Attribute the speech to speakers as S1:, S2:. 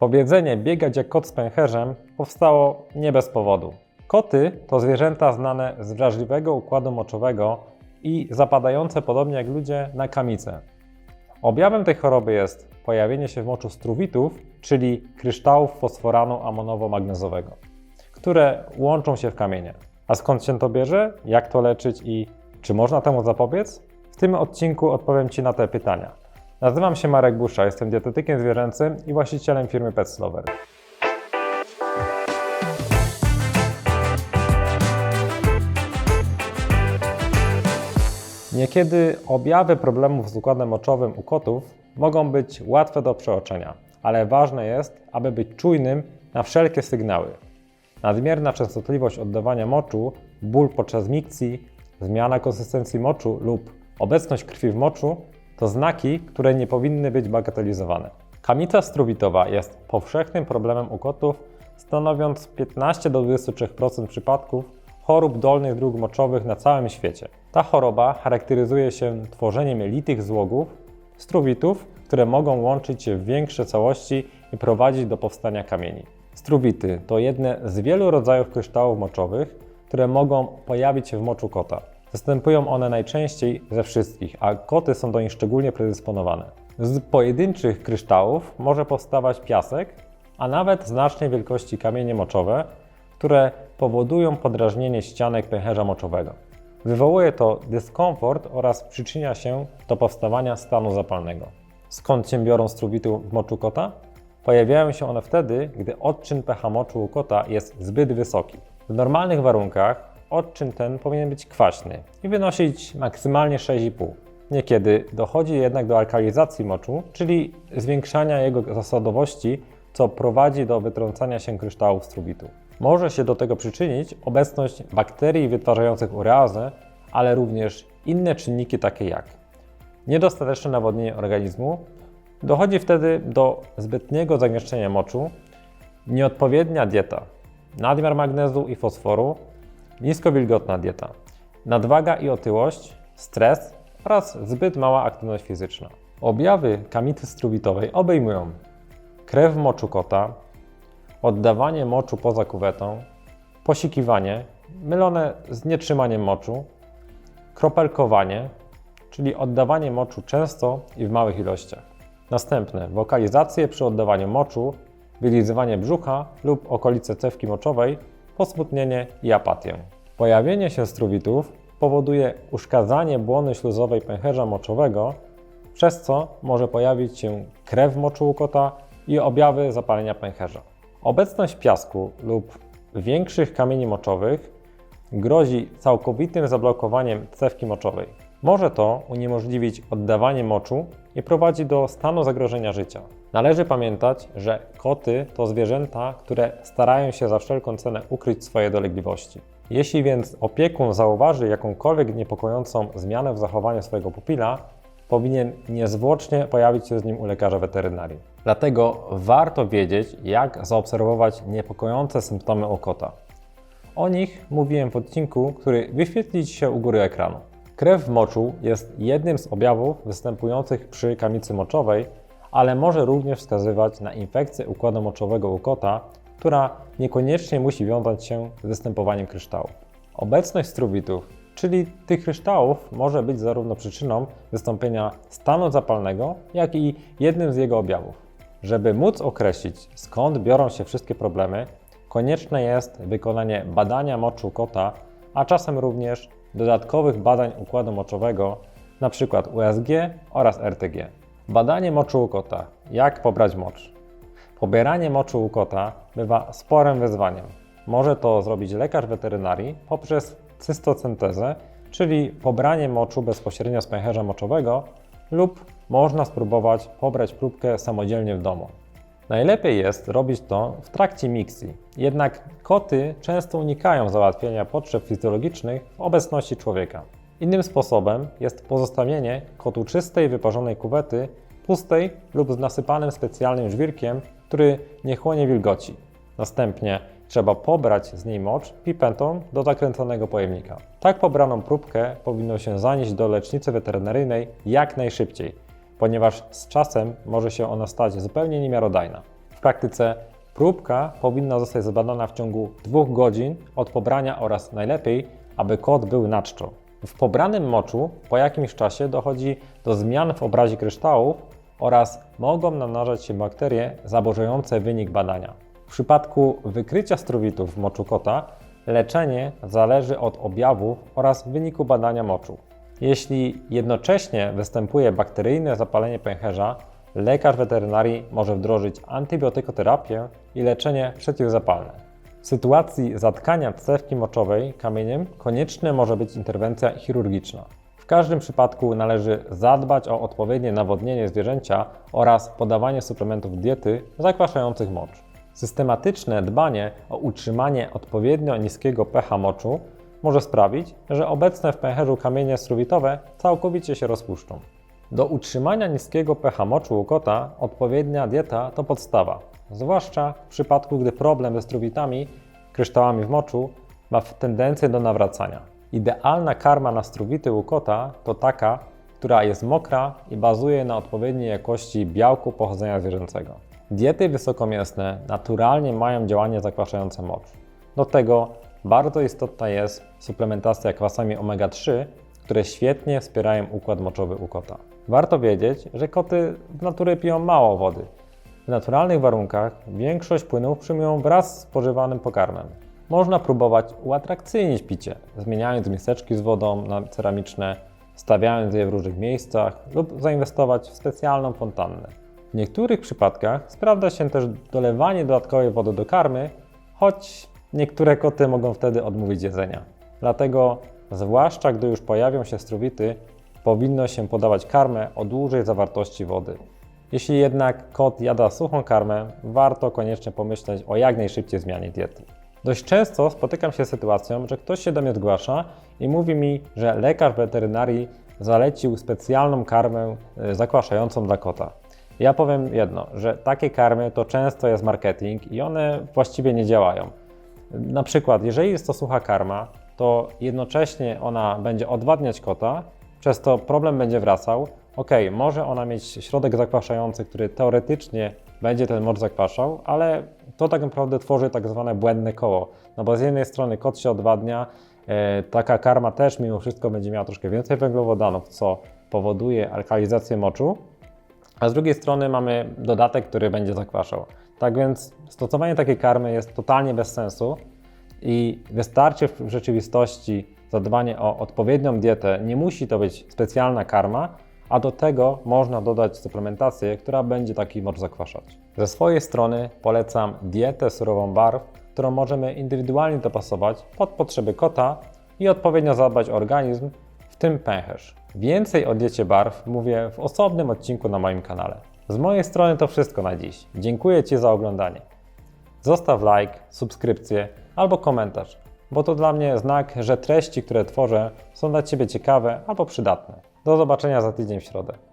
S1: Powiedzenie biegać jak kot z pęcherzem powstało nie bez powodu. Koty to zwierzęta znane z wrażliwego układu moczowego i zapadające podobnie jak ludzie na kamicę. Objawem tej choroby jest pojawienie się w moczu struwitów, czyli kryształów fosforanu amonowo-magnezowego, które łączą się w kamienie. A skąd się to bierze, jak to leczyć i czy można temu zapobiec? W tym odcinku odpowiem Ci na te pytania. Nazywam się Marek Busza, jestem dietetykiem zwierzęcym i właścicielem firmy Petslover. Niekiedy objawy problemów z układem moczowym u kotów mogą być łatwe do przeoczenia, ale ważne jest, aby być czujnym na wszelkie sygnały. Nadmierna częstotliwość oddawania moczu, ból podczas mikcji, zmiana konsystencji moczu lub obecność krwi w moczu to znaki, które nie powinny być bagatelizowane. Kamica struwitowa jest powszechnym problemem u kotów, stanowiąc 15 do 23% przypadków chorób dolnych dróg moczowych na całym świecie. Ta choroba charakteryzuje się tworzeniem litych złogów, struwitów, które mogą łączyć się w większe całości i prowadzić do powstania kamieni. Struwity to jedne z wielu rodzajów kryształów moczowych, które mogą pojawić się w moczu kota. Występują one najczęściej ze wszystkich, a koty są do nich szczególnie predysponowane. Z pojedynczych kryształów może powstawać piasek, a nawet znacznej wielkości kamienie moczowe, które powodują podrażnienie ścianek pęcherza moczowego. Wywołuje to dyskomfort oraz przyczynia się do powstawania stanu zapalnego. Skąd się biorą struwity w moczu kota? Pojawiają się one wtedy, gdy odczyn pH moczu u kota jest zbyt wysoki. W normalnych warunkach odczyn ten powinien być kwaśny i wynosić maksymalnie 6,5. Niekiedy dochodzi jednak do alkalizacji moczu, czyli zwiększania jego zasadowości, co prowadzi do wytrącania się kryształów struwitu. Może się do tego przyczynić obecność bakterii wytwarzających ureazę, ale również inne czynniki takie jak niedostateczne nawodnienie organizmu, dochodzi wtedy do zbytniego zagęszczenia moczu, nieodpowiednia dieta, nadmiar magnezu i fosforu, niskowilgotna dieta, nadwaga i otyłość, stres oraz zbyt mała aktywność fizyczna. Objawy kamicy struwitowej obejmują krew w moczu kota, oddawanie moczu poza kuwetą, posikiwanie mylone z nietrzymaniem moczu, kropelkowanie, czyli oddawanie moczu często i w małych ilościach. Następne wokalizacje przy oddawaniu moczu, wylizywanie brzucha lub okolice cewki moczowej, posmutnienie i apatię. Pojawienie się struwitów powoduje uszkadzanie błony śluzowej pęcherza moczowego, przez co może pojawić się krew moczu u kota i objawy zapalenia pęcherza. Obecność piasku lub większych kamieni moczowych grozi całkowitym zablokowaniem cewki moczowej. Może to uniemożliwić oddawanie moczu i prowadzi do stanu zagrożenia życia. Należy pamiętać, że koty to zwierzęta, które starają się za wszelką cenę ukryć swoje dolegliwości. Jeśli więc opiekun zauważy jakąkolwiek niepokojącą zmianę w zachowaniu swojego pupila, powinien niezwłocznie pojawić się z nim u lekarza weterynarii. Dlatego warto wiedzieć, jak zaobserwować niepokojące symptomy u kota. O nich mówiłem w odcinku, który wyświetli się u góry ekranu. Krew w moczu jest jednym z objawów występujących przy kamicy moczowej, ale może również wskazywać na infekcję układu moczowego u kota, która niekoniecznie musi wiązać się z występowaniem kryształów. Obecność struwitów, czyli tych kryształów, może być zarówno przyczyną wystąpienia stanu zapalnego, jak i jednym z jego objawów. Żeby móc określić, skąd biorą się wszystkie problemy, konieczne jest wykonanie badania moczu kota, a czasem również dodatkowych badań układu moczowego, np. USG oraz RTG. Badanie moczu u kota. Jak pobrać mocz? Pobieranie moczu u kota bywa sporym wyzwaniem. Może to zrobić lekarz weterynarii poprzez cystocyntezę, czyli pobranie moczu bezpośrednio z pęcherza moczowego, lub można spróbować pobrać próbkę samodzielnie w domu. Najlepiej jest robić to w trakcie miksji, jednak koty często unikają załatwienia potrzeb fizjologicznych w obecności człowieka. Innym sposobem jest pozostawienie kotu czystej, wyparzonej kuwety, pustej lub z nasypanym specjalnym żwirkiem, który nie chłonie wilgoci. Następnie trzeba pobrać z niej mocz pipetą do zakręconego pojemnika. Tak pobraną próbkę powinno się zanieść do lecznicy weterynaryjnej jak najszybciej, ponieważ z czasem może się ona stać zupełnie niemiarodajna. W praktyce próbka powinna zostać zbadana w ciągu dwóch godzin od pobrania oraz najlepiej, aby kot był na czczo. W pobranym moczu po jakimś czasie dochodzi do zmian w obrazie kryształów oraz mogą namnażać się bakterie zaburzające wynik badania. W przypadku wykrycia struwitów w moczu kota leczenie zależy od objawów oraz wyniku badania moczu. Jeśli jednocześnie występuje bakteryjne zapalenie pęcherza, lekarz weterynarii może wdrożyć antybiotykoterapię i leczenie przeciwzapalne. W sytuacji zatkania cewki moczowej kamieniem konieczna może być interwencja chirurgiczna. W każdym przypadku należy zadbać o odpowiednie nawodnienie zwierzęcia oraz podawanie suplementów diety zakwaszających mocz. Systematyczne dbanie o utrzymanie odpowiednio niskiego pH moczu może sprawić, że obecne w pęcherzu kamienie strowitowe całkowicie się rozpuszczą. Do utrzymania niskiego pH moczu u kota odpowiednia dieta to podstawa, zwłaszcza w przypadku, gdy problem ze struwitami, kryształami w moczu ma tendencję do nawracania. Idealna karma na struwity u kota to taka, która jest mokra i bazuje na odpowiedniej jakości białku pochodzenia zwierzęcego. Diety wysokomięsne naturalnie mają działanie zakwaszające mocz. Do tego bardzo istotna jest suplementacja kwasami omega-3, które świetnie wspierają układ moczowy u kota. Warto wiedzieć, że koty z natury piją mało wody. Naturalnych warunkach większość płynów przyjmują wraz z spożywanym pokarmem. Można próbować uatrakcyjnić picie, zmieniając miseczki z wodą na ceramiczne, stawiając je w różnych miejscach lub zainwestować w specjalną fontannę. W niektórych przypadkach sprawdza się też dolewanie dodatkowej wody do karmy, choć niektóre koty mogą wtedy odmówić jedzenia. Dlatego, zwłaszcza gdy już pojawią się struwity, powinno się podawać karmę o dłużej zawartości wody. Jeśli jednak kot jada suchą karmę, warto koniecznie pomyśleć o jak najszybciej zmianie diety. Dość często spotykam się z sytuacją, że ktoś się do mnie zgłasza i mówi mi, że lekarz weterynarii zalecił specjalną karmę y, zakwaszającą dla kota. Ja powiem jedno, że takie karmy to często jest marketing i one właściwie nie działają. Na przykład, jeżeli jest to sucha karma, to jednocześnie ona będzie odwadniać kota, przez to problem będzie wracał. Ok, może ona mieć środek zakwaszający, który teoretycznie będzie ten mocz zakwaszał, ale to tak naprawdę tworzy tak zwane błędne koło. No bo z jednej strony kot się odwadnia, e, taka karma też mimo wszystko będzie miała troszkę więcej węglowodanów, co powoduje alkalizację moczu, a z drugiej strony mamy dodatek, który będzie zakwaszał. Tak więc stosowanie takiej karmy jest totalnie bez sensu i wystarczy w rzeczywistości zadbanie o odpowiednią dietę. Nie musi to być specjalna karma, a do tego można dodać suplementację, która będzie taki mocz zakwaszać. Ze swojej strony polecam dietę surową barw, którą możemy indywidualnie dopasować pod potrzeby kota i odpowiednio zadbać o organizm, w tym pęcherz. Więcej o diecie barw mówię w osobnym odcinku na moim kanale. Z mojej strony to wszystko na dziś. Dziękuję Ci za oglądanie. Zostaw like, subskrypcję albo komentarz, bo to dla mnie znak, że treści, które tworzę, są dla Ciebie ciekawe albo przydatne. Do zobaczenia za tydzień w środę.